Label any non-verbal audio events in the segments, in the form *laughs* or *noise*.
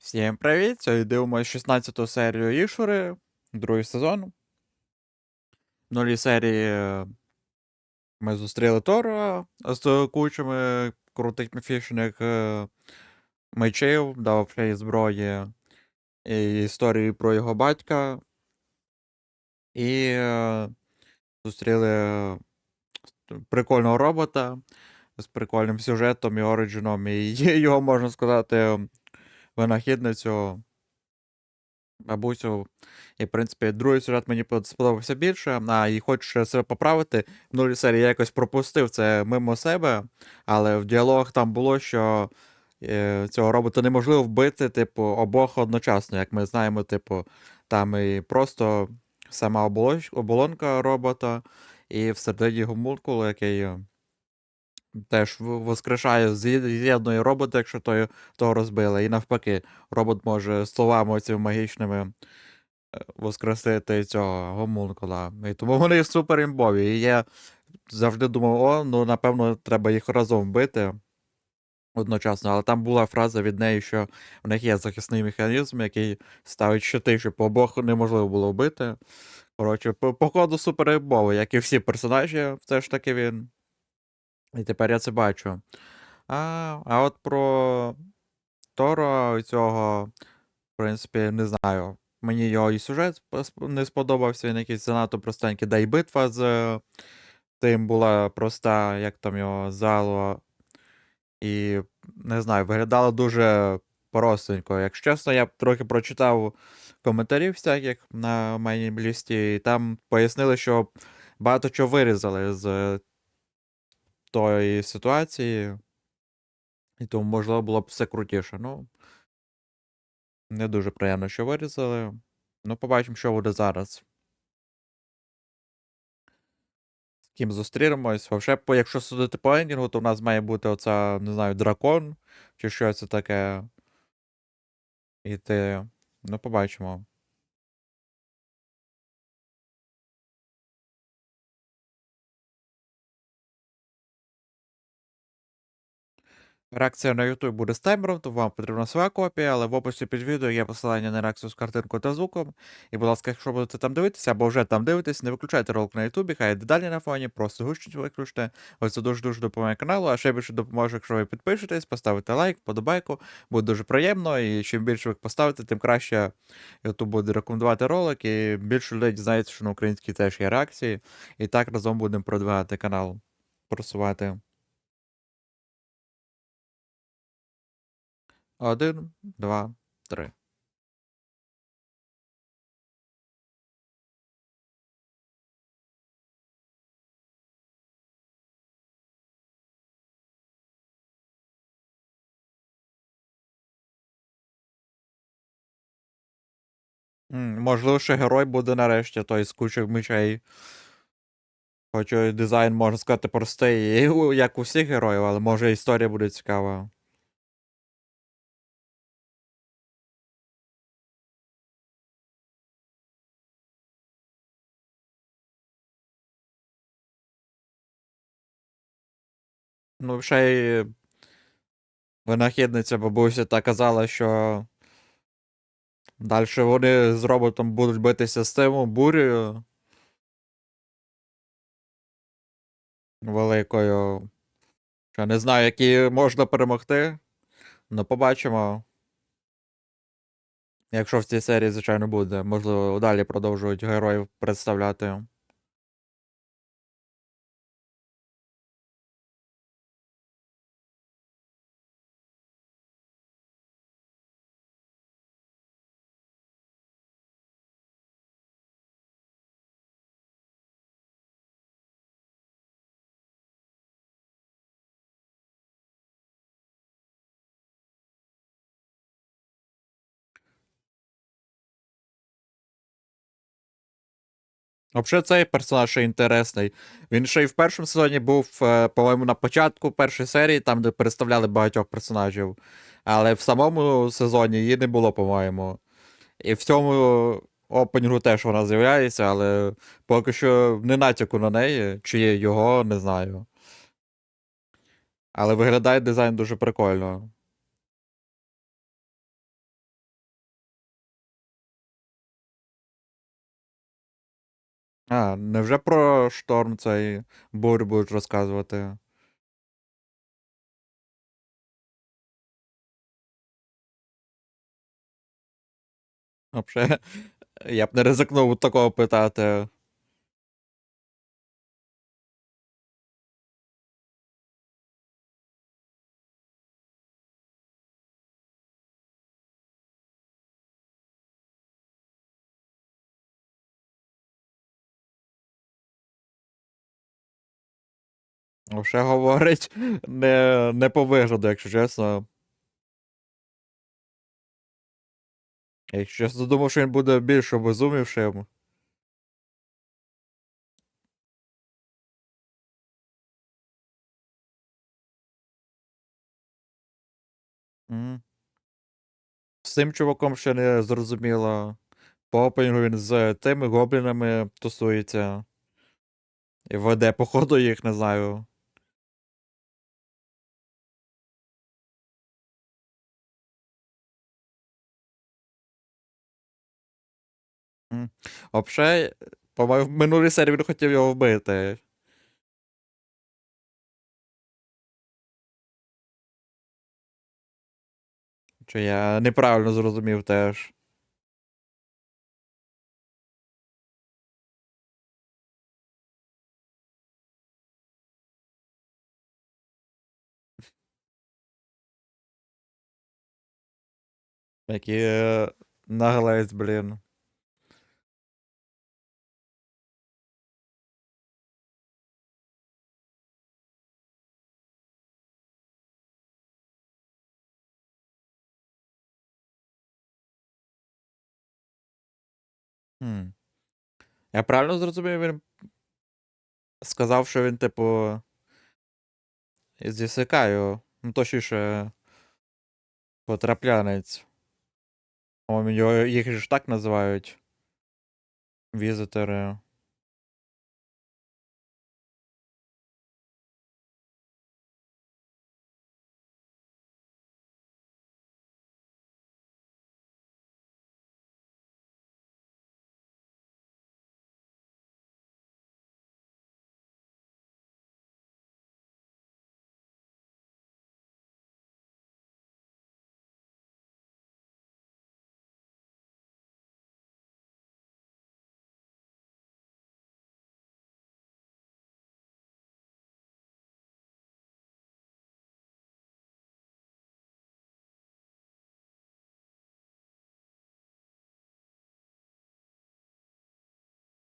Всім привіт! Сьогодні дивимося 16 серію Ішури, другий сезон. В нулій серії е, ми зустріли Тора з кучами крутих міфічних е, мечів, дав зброї і історії про його батька. І е, зустріли прикольного робота з прикольним сюжетом і ориджином, і *laughs* його, можна сказати, винахідницю, бабусю. І, в принципі, другий сюжет мені сподобався більше. А і хочу себе поправити. В нулі серії я якось пропустив це мимо себе, але в діалогах там було, що е, цього робота неможливо вбити, типу, обох одночасно. Як ми знаємо, типу, там і просто сама оболонка робота, і всередині гомункул, який теж воскрешає, з'єд- з'єднує робота, якщо той, того розбили. І навпаки, робот може словами цими магічними е, воскресити цього гомункула. І тому вони супер імбові. І я завжди думав, о, ну напевно, треба їх разом бити одночасно. Але там була фраза від неї, що в них є захисний механізм, який ставить щити, щоб обох неможливо було вбити. Коротше, по, походу супер як і всі персонажі, все ж таки він. І тепер я це бачу. А, а от про Торо цього, в принципі, не знаю. Мені його і сюжет не сподобався, він якийсь занадто простенький. Да і битва з тим була проста, як там його зало. І не знаю, виглядало дуже простенько. Якщо чесно, я трохи прочитав коментарів всяких на моїй лісті, і там пояснили, що багато чого вирізали з тої ситуації, і тому, можливо, було б все крутіше. Ну, не дуже приємно, що вирізали. Ну, побачимо, що буде зараз. З ким зустрінемось. Вообще, якщо судити по ендінгу, то в нас має бути оця, не знаю, дракон, чи що це таке. І ти. Ну, побачимо. Реакція на YouTube буде з таймером, то вам потрібна своя копія, але в описі під відео є посилання на реакцію з картинкою та звуком. І, будь ласка, якщо будете там дивитися або вже там дивитесь, не виключайте ролик на YouTube, хай йде далі на фоні, просто гучність виключте. Ось це дуже-дуже допомагає каналу, а ще більше допоможе, якщо ви підпишетесь, поставите лайк, подобайку, буде дуже приємно, і чим більше ви поставите, тим краще YouTube буде рекомендувати ролик, і більше людей дізнається, що на українській теж є реакції. І так разом будемо продвигати канал, просувати. Один, два, три. Можливо, ще герой буде нарешті, той з кучою мечей. Хоча дизайн, можна сказати, простий, *laughs* як у всіх героїв, але може історія буде цікава. Ну, ще й винахідниця бабуся та казала, що далі вони з роботом будуть битися з цим бурею великою. Що не знаю, які можна перемогти. Ну, побачимо. Якщо в цій серії, звичайно, буде. Можливо, далі продовжують героїв представляти. Взагалі, цей персонаж ще інтересний. Він ще й в першому сезоні був, е, по-моєму, на початку першої серії, там, де представляли багатьох персонажів. Але в самому сезоні її не було, по-моєму. І в цьому опенінгу теж вона з'являється, але поки що не натяку на неї, чи його, не знаю. Але виглядає дизайн дуже прикольно. А, невже про шторм цей бур будуть розказувати? Вообще, я б не ризикнув такого питати. Вообще говорить не, не по вигляду, якщо чесно. Якщо чесно, думав, що він буде більш обезумівшим. З цим чуваком ще не зрозуміло. По опенінгу він з тими гоблінами тусується. І веде, походу, їх, не знаю. М. По-моєму, серії він хотів його вбити. Чи я неправильно зрозумів теж. Який е, наглець, блін. Хм. Я правильно зрозумів, він сказав, що він, типу, зі Секаю, ну точніше, потраплянець. По-моєму, його- їх ж так називають. Візитори.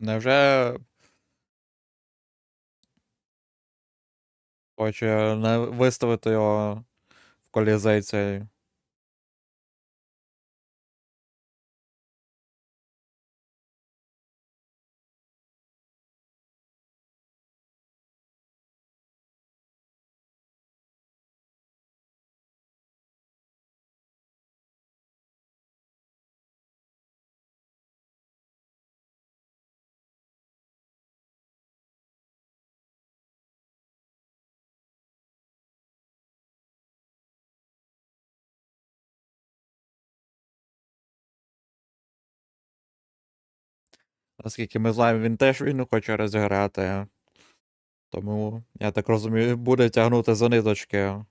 Невже хоче не виставити його в колізей цей? Наскільки ми знаємо, він теж війну хоче розіграти. Тому, я так розумію, буде тягнути за ниточки.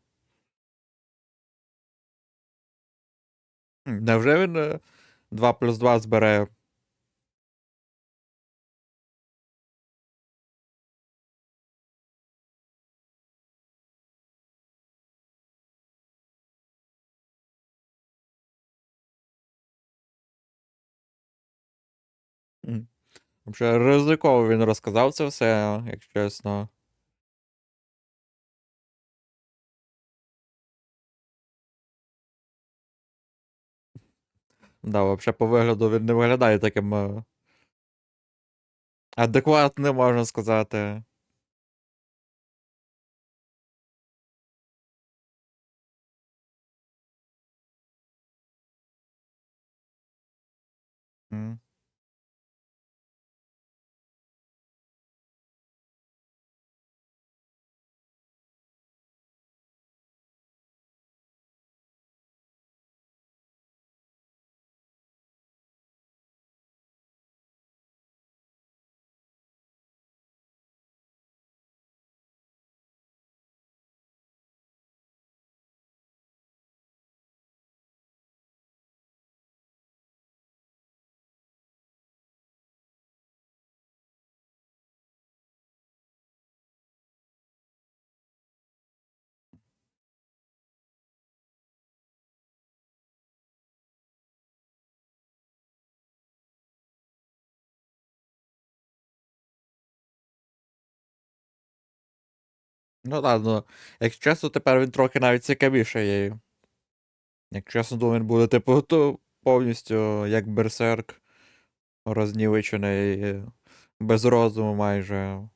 Невже він 2 плюс 2 збере? Вже ризиково він розказав це все, якщо чесно. Да, вообще по вигляду він не виглядає таким е, адекватним, можна сказати. М. Ну ладно, якщо чесно, тепер він трохи навіть цікавіше є. Як чесно, думаю, він буде, типу, то повністю як берсерк рознівечений, без розуму майже.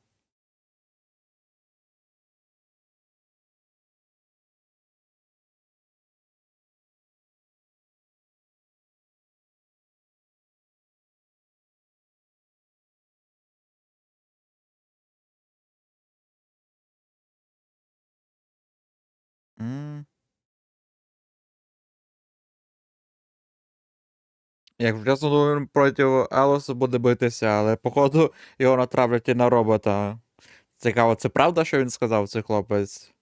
Як чесно, він проти Елоса буде битися, але походу його натравлять і на робота. Цікаво, це правда, що він сказав, цей хлопець?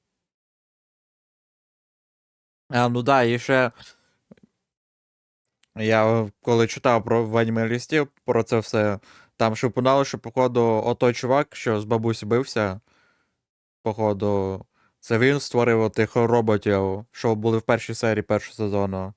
А, ну да, і ще. Я коли читав про в анімалістів про це все, там шепунало, що, походу, отой чувак, що з бабусі бився, походу, це він створив тих роботів, що були в першій серії першого сезону.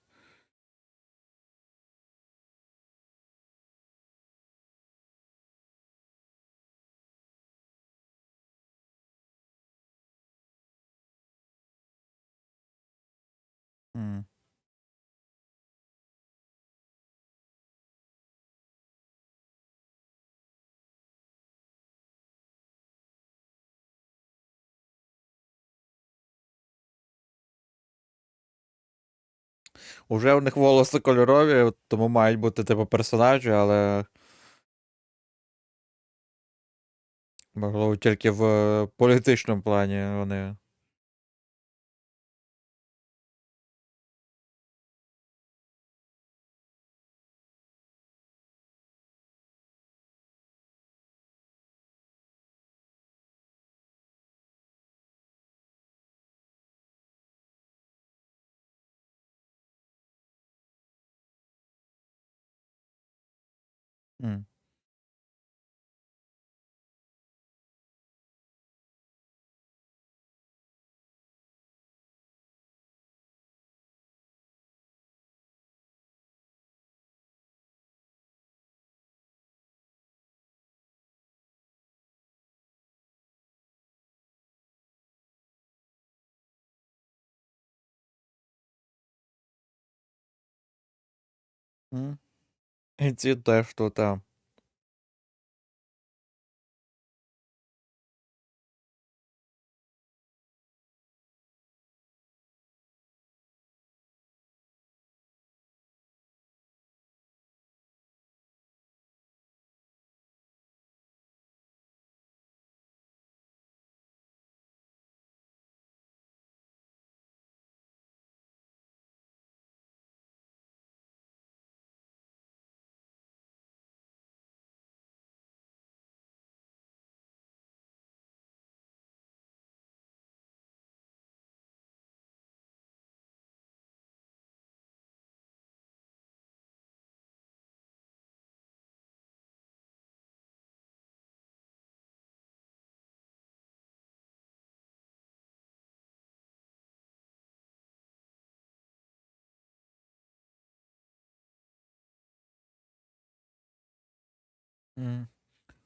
Уже у них волоси кольорові, тому мають бути типу персонажі, але. Можливо, тільки в політичному плані вони. М. М. І ці теж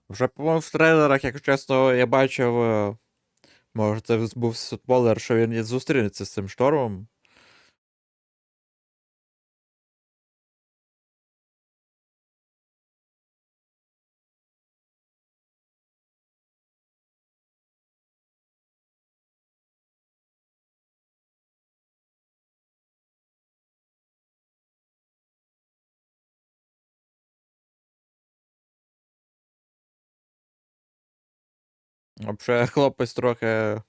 Вже, по-моєму, в трейлерах, якщо чесно, я бачив. е, Може, це був спойлер, що він зустрінеться з цим штормом. Взагалі, *laughs* хлопець трохи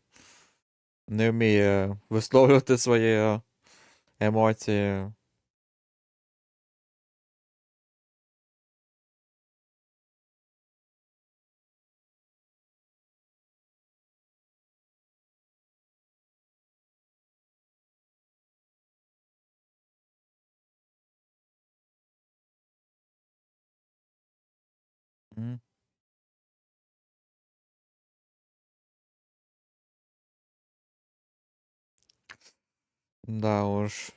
не вміє висловлювати свої емоції. М. Да уж.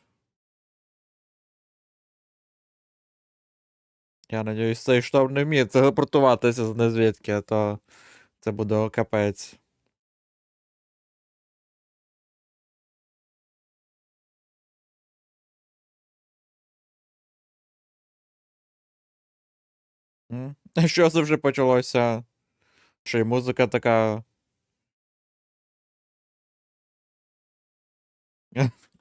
Я надіюсь, цей штаб не вміє телепортуватися з незвідки, а то це буде капець. *laughs* Що це вже почалося? Що й музика така. *laughs*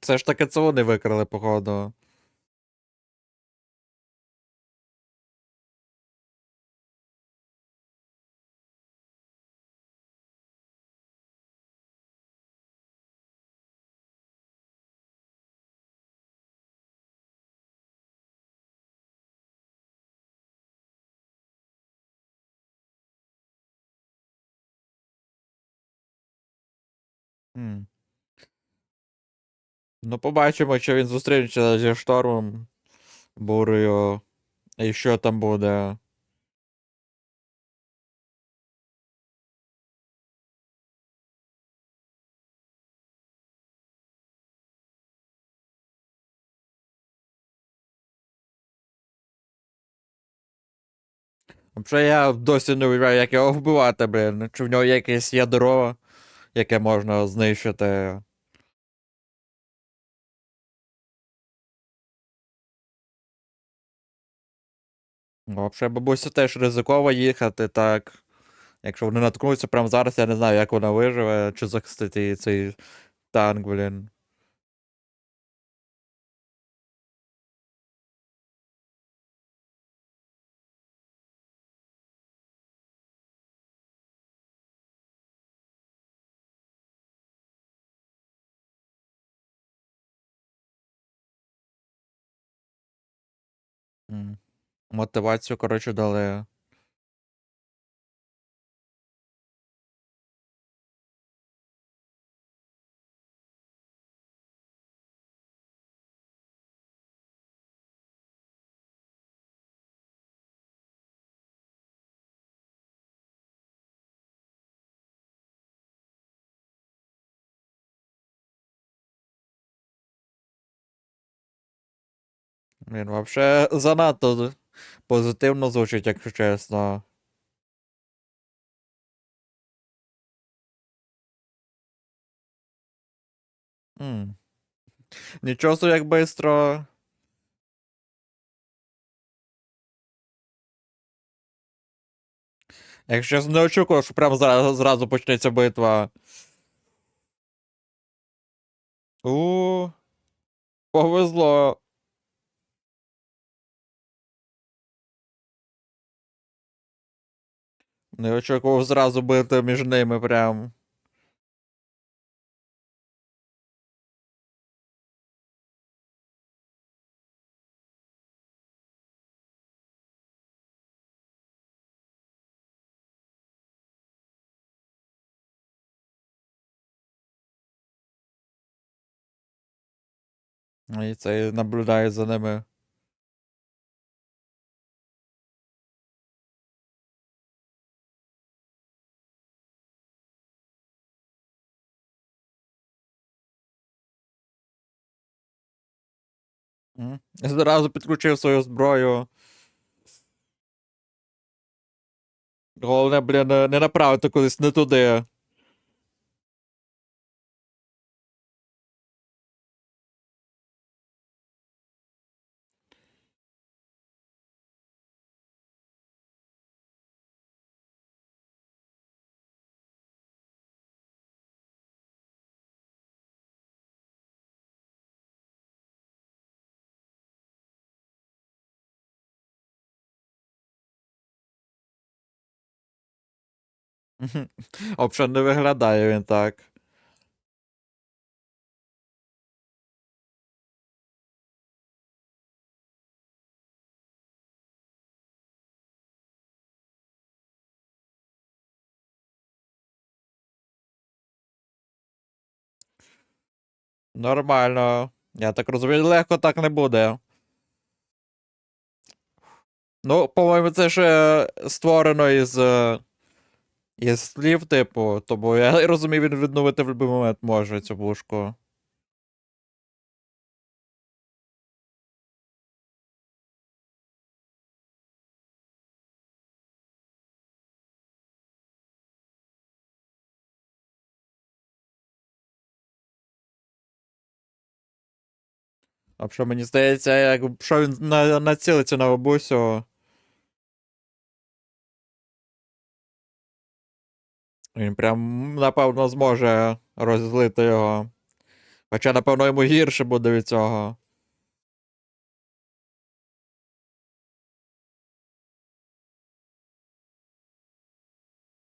Це ж таки це вони викрали, походу. Ну, побачимо, чи він зустрінеться зі штормом, бурею, і що там буде. Взагалі я досі не уявляю, як його вбивати, блін. Чи в нього якесь ядро, яке можна знищити. Ну, Взагалі, бабуся теж ризикова їхати, так. Якщо вони наткнуться прямо зараз, я не знаю, як вона виживе, чи захистить її цей танк, блін. М. Мотивацію, коротше, дали. Він вообще *laughs* занадто позитивно звучить, якщо чесно. М. Нічого собі як бистро. Якщо не очікував, що прямо зразу, зразу почнеться битва. У. Повезло. Не очікував зразу бити між ними прям. І це наблюдає за ними. М. Зразу підключив свою зброю. Головне, блін, не направити кудись не туди. Взагалі не виглядає він так. Нормально. Я так розумію, легко так не буде. Ну, по-моєму, це ж е, створено із. Із слів, типу, тому я *laughs* розумію, він відновити в будь-який момент може цю бушку. А що мені здається, якщо він на націлиться на бабусю. Він прям, напевно, зможе розлити його. Хоча, напевно, йому гірше буде від цього.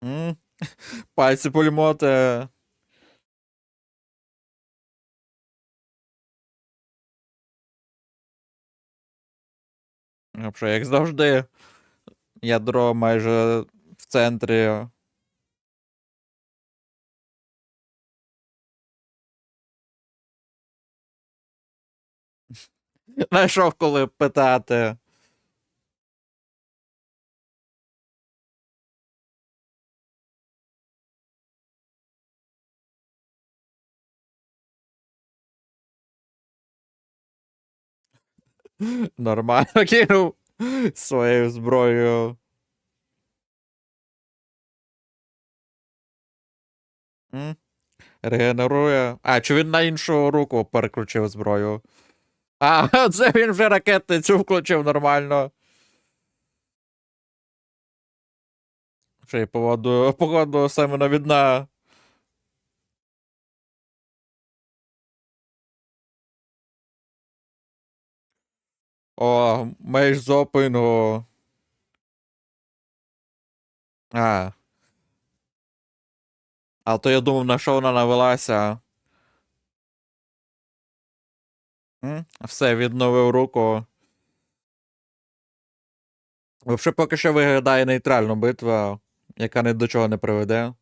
*laughs* Пальці пульмоти. Взагалі, як завжди, ядро майже в центрі. Знайшов, коли питати. Нормально *laughs* кинув своєю зброєю. Регенерує. А, чи він на іншу руку переключив зброю? А, *laughs* це він вже ракетницю включив нормально. Ще й поводу, походу, саме навідна. О, меч з опингу. А. А то я думав, на що вона навелася. Все, відновив руку. Взагалі поки що виглядає нейтральна битва, яка ні до чого не приведе.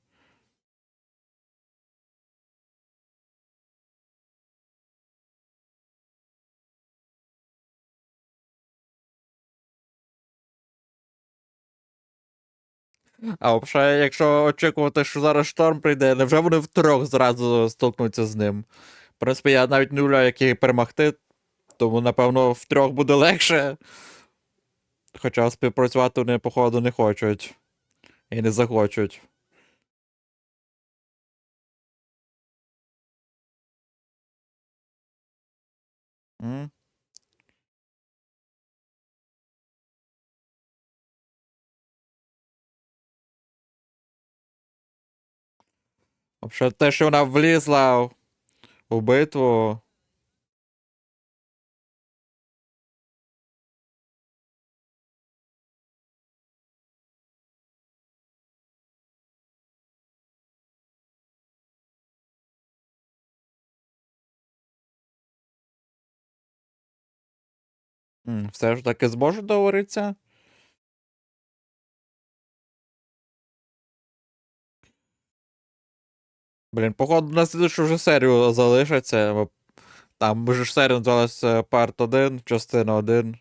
А взагалі, якщо очікувати, що зараз шторм прийде, невже вони втрьох зразу столкнуться з ним? В принципі, я навіть не уявляю, як їх перемогти, тому, напевно, втрьох буде легше. Хоча співпрацювати вони, походу, не хочуть. І не захочуть. М? Взагалі, те, що вона влізла у Все ж таки зможуть договоритися? Блін, походу, на слідчу вже серію залишиться. Там вже ж серія називалася Part 1, частина 1.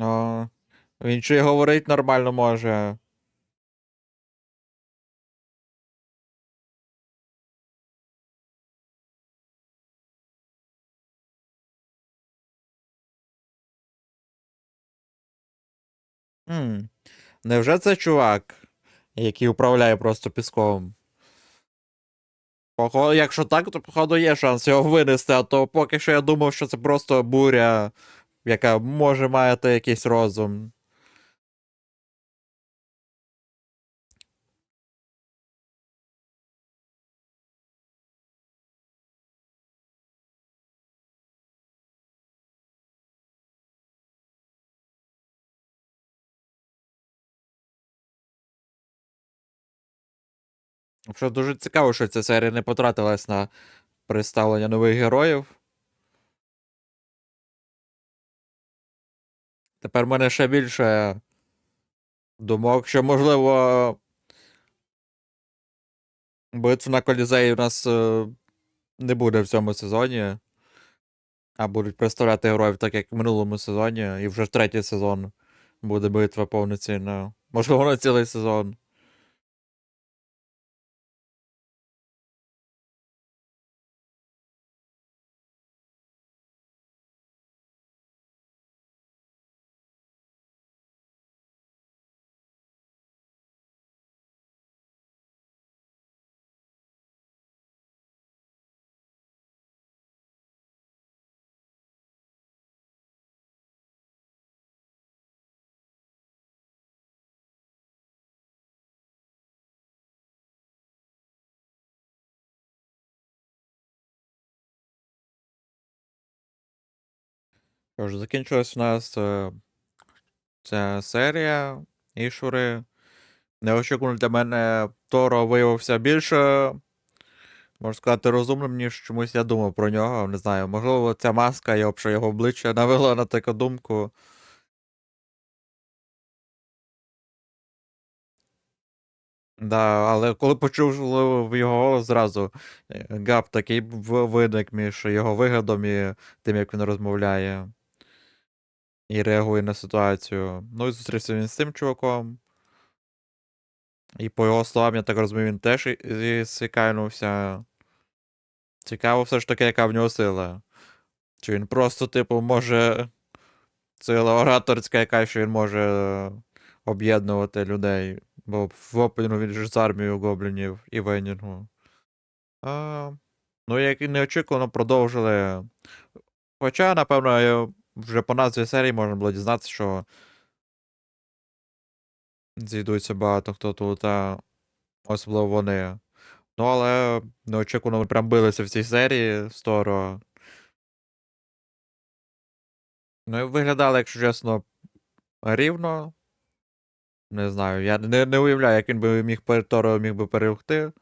О, він ще й говорить нормально може. М, Невже це чувак, який управляє просто піском? Походу, якщо так, то походу є шанс його винести, а то поки що я думав, що це просто буря, яка може мати якийсь розум. Що дуже цікаво, що ця серія не потратилась на представлення нових героїв. Тепер в мене ще більше думок, що, можливо, битв на колізеї у нас е, не буде в цьому сезоні. А будуть представляти героїв так, як в минулому сезоні, і вже третій сезон буде битва повноцінна. Можливо, на цілий сезон. Що ж, закінчилась у нас е, ця серія Ішури. Неочікувано для мене Торо виявився більше, можна сказати, розумним, ніж чомусь я думав про нього. Не знаю, можливо, ця маска і обше його обличчя навела на таку думку. Да, але коли почув в його голос зразу, е, гап такий виник між його виглядом і тим, як він розмовляє. І реагує на ситуацію. Ну і зустрівся він з цим чуваком. І по його словам, я так розумію, він теж і. Цікаво все ж таки, яка в нього сила. Чи він просто, типу, може. Сила ораторська, яка що він може об'єднувати людей. Бо в опенгу він же з армією гоблінів і Венінгу. А, ну, як і неочікувано продовжили. Хоча, напевно, вже по назві серії можна було дізнатися, що зійдуться багато хто тут, а особливо вони. Ну, але неочікувано ми прям билися в цій серії з Торо. Ну, і виглядали, якщо чесно, рівно. Не знаю, я не, не уявляю, як він би міг Торо міг би перемогти.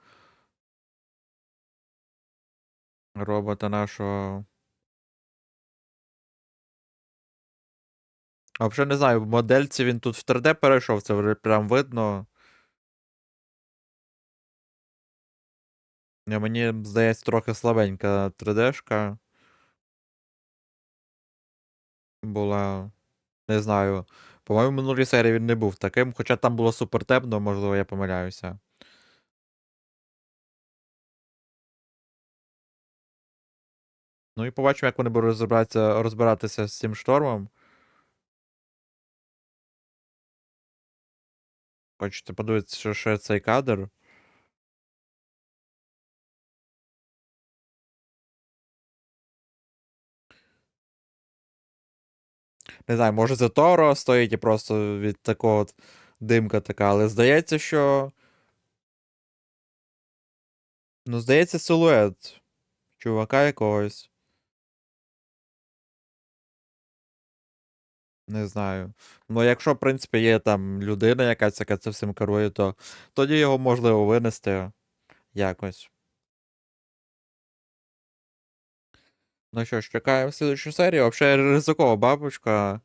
Робота нашого. А взагалі не знаю, в модельці він тут в 3D перейшов, це вже прям видно. Ні, Мені здається, трохи слабенька 3D-шка. Була. Не знаю. По-моєму, в минулій серії він не був таким, хоча там було супер темно, можливо, я помиляюся. Ну і побачимо, як вони будуть розбиратися, розбиратися з цим штормом. Хочете подивитися, що ще цей кадр. Не знаю, може це Торо стоїть і просто від такого от димка така, але здається, що. Ну, здається, силует чувака якогось. Не знаю. Ну, якщо, в принципі, є там людина якась, яка це всім керує, то тоді його можливо винести якось. Ну що ж, чекаємо слідчу серію. Взагалі ризикова бабочка.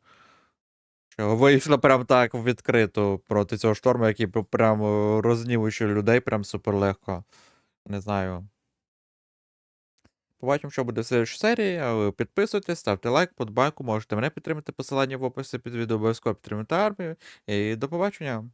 Що вийшла прям так в відкриту проти цього шторму, який прям е, рознівуючи людей прям супер легко. Не знаю. Побачимо, що буде в слідчій серії. але Підписуйтесь, ставте лайк, подбайку, можете мене підтримати посилання в описі під відео, обов'язково підтримати армію. І до побачення.